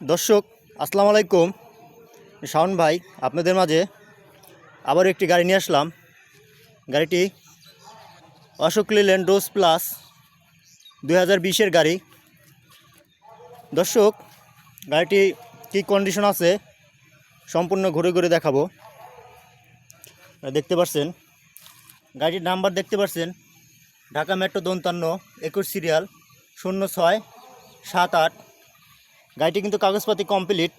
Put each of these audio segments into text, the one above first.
দর্শক, আসসালামু আলাইকুম। শাওন ভাই, আপনাদের মাঝে আবার একটি গাড়ি নিয়ে আসলাম। গাড়িটি অশোক লিল্যান্ড রোজ প্লাস দুই হাজার বিশের গাড়ি। দর্শক, গাড়িটি কী কন্ডিশন আছে সম্পূর্ণ ঘুরে ঘুরে দেখাবো। দেখতে পাচ্ছেন গাড়িটির নাম্বার দেখতে পাচ্ছেন ঢাকা মেট্রো দন্তান্ন, একুশ সিরিয়াল, শূন্য ছয়, সাত আট। গাড়িটি কিন্তু কাগজপাতি কমপ্লিট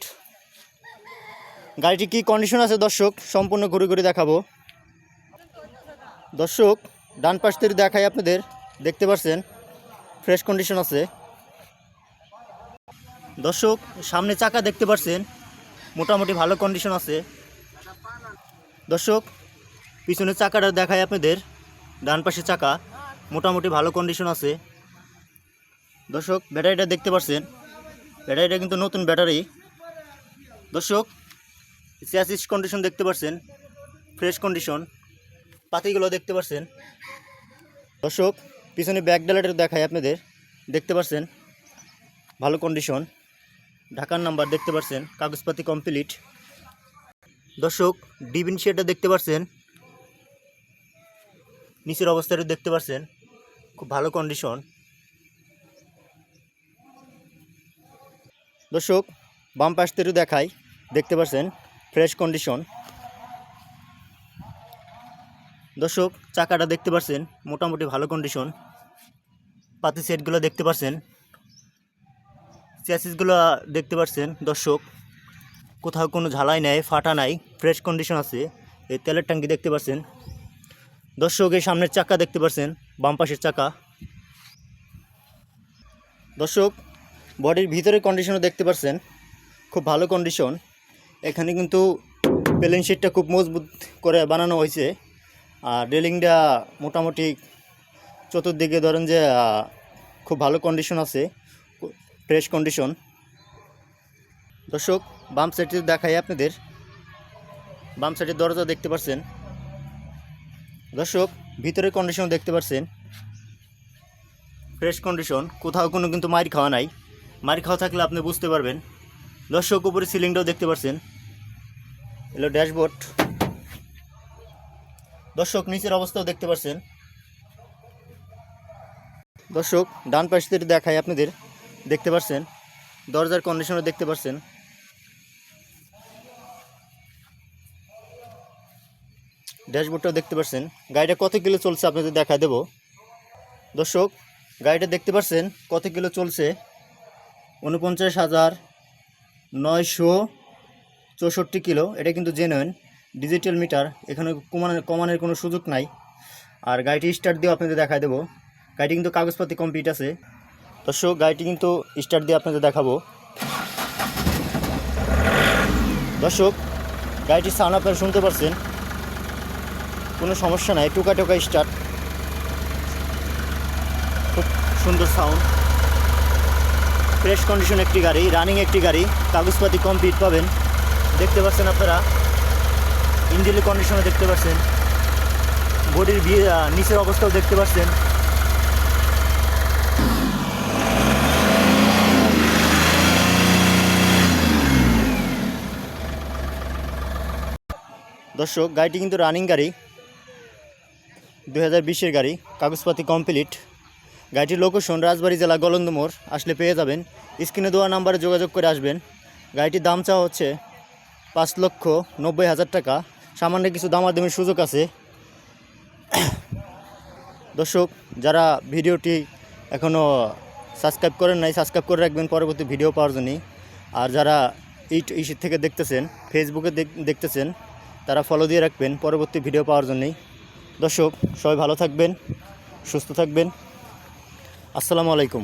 গাড়িটি কী কন্ডিশন আছে দর্শক? সম্পূর্ণ ঘুরে ঘুরে দেখাবো। দর্শক, ডান পাশ থেকে দেখাই আপনাদের। দেখতে পাচ্ছেন ফ্রেশ কন্ডিশন আছে। দর্শক, সামনে চাকা দেখতে পাচ্ছেন, মোটামুটি ভালো কন্ডিশন আছে। দর্শক, পিছনের চাকাটা দেখাই আপনাদের। ডান পাশে চাকা, মোটামুটি ভালো কন্ডিশন আছে। দর্শক, ব্যাটারিটা দেখতে পাচ্ছেন। ব্যাটারিটা কিন্তু নতুন ব্যাটারি। দর্শক, সিয়াসিস কন্ডিশন দেখতে পাচ্ছেন ফ্রেশ কন্ডিশন পাতিগুলো দেখতে পাচ্ছেন দর্শক, পিছনে ব্যাক ডালাটা দেখায় আপনাদের, দেখতে পাচ্ছেন ভালো কন্ডিশন ঢাকার নাম্বার দেখতে পাচ্ছেন কাগজপাতি কমপ্লিট দর্শক ডিবিন শেডটা দেখতে পাচ্ছেন নিচের অবস্থাটা দেখতে পাচ্ছেন খুব ভালো কন্ডিশন দর্শক, বাম পাশ থেকে দেখাই। দেখতে পাচ্ছেন ফ্রেশ কন্ডিশন দর্শক, চাকাটা দেখতে পাচ্ছেন, মোটামুটি ভালো কন্ডিশন পাতি সেটগুলো দেখতে পাচ্ছেন। চ্যাসিসগুলো দেখতে পাচ্ছেন, দর্শক। কোথাও কোনো ঝালাই নাই, ফাটা নাই ফ্রেশ কন্ডিশন আছে। এই তেলের ট্যাঙ্কি দেখতে পাচ্ছেন। দর্শক, এই সামনের চাকা দেখতে পাচ্ছেন, বাম পাশের চাকা। দর্শক বডির ভিতরের কন্ডিশনও দেখতে পাচ্ছেন খুব ভালো কন্ডিশন এখানে কিন্তু প্লেন শিটটা খুব মজবুত করে বানানো হয়েছে। আর রেলিংটা মোটামুটি চতুর্দিকে ধরেন যে খুব ভালো কন্ডিশন আছে ফ্রেশ কন্ডিশন দর্শক, বাম সাইডে দেখাই আপনাদের। বাম সাইডের দরজা দেখতে পাচ্ছেন দর্শক ভিতরের কন্ডিশন দেখতে পাচ্ছেন ফ্রেশ কন্ডিশন কোথাও কোনো কিন্তু মার খাওয়া নাই। মার খাওয়া থাকলে আপনি বুঝতে পারবেন। দর্শক উপরে সিলিংটাও দেখতে পাচ্ছেন এলো ড্যাশবোর্ড। দর্শক নিচের অবস্থাও দেখতে পাচ্ছেন দর্শক, ডান পাশ দেখায় আপনাদের। দেখতে পাচ্ছেন দরজার কন্ডিশনও দেখতে পাচ্ছেন ড্যাশবোর্ডটাও দেখতে পাচ্ছেন গাড়িটা কত কিলো চলছে আপনাদের দেখা দেবো। দর্শক, গাড়িটা দেখতে পাচ্ছেন কত কিলো চলছে? উনপঞ্চাশ হাজার নয়শো চৌষট্টি কিলো। এটা কিন্তু জেনুইন ডিজিটাল মিটার এখানে কমানোর কমানোর কোনো সুযোগ নাই। আর গাড়িটি স্টার্ট দিয়ে আপনাদের দেখায় দেবো। গাড়িটি কিন্তু কাগজপাতি কমপ্লিট আছে। দর্শক, গাড়িটি কিন্তু স্টার্ট দিয়ে আপনাদের দেখাবো। দর্শক, গাড়িটির সাউন্ড আপনারা শুনতে পারছেন। কোনো সমস্যা নাই টুকা টোকা স্টার্ট খুব সুন্দর সাউন্ড ফ্রেশ কন্ডিশন একটি গাড়ি রানিং একটি গাড়ি, কাগজপাতি কমপ্লিট পাবেন। দেখতে পাচ্ছেন আপনারা ইঞ্জিনের কন্ডিশনও দেখতে পাচ্ছেন। বডির নিচের অবস্থাও দেখতে পাচ্ছেন। দর্শক, গাড়িটি কিন্তু রানিং গাড়ি। দু হাজার বিশের গাড়ি, কাগজপাতি কমপ্লিট গাড়িটির লোকেশন রাজবাড়ী জেলা গলন্দমোড় আসলে পেয়ে যাবেন। স্ক্রিনে দেওয়া নাম্বারে যোগাযোগ করে আসবেন। গাড়িটির দাম চাওয়া হচ্ছে পাঁচ লক্ষ নব্বই হাজার টাকা। সামান্য কিছু দামাদামির সুযোগ আছে। দর্শক, যারা ভিডিওটি এখনও সাবস্ক্রাইব করেন নাই, সাবস্ক্রাইব করে রাখবেন। পরবর্তী ভিডিও পাওয়ার জন্যই। আর যারা ইট ইসের থেকে দেখতেছেন ফেসবুকে দেখতেছেন, তারা ফলো দিয়ে রাখবেন। পরবর্তী ভিডিও পাওয়ার জন্যই। দর্শক, সবাই ভালো থাকবেন, সুস্থ থাকবেন। আসসালামু আলাইকুম।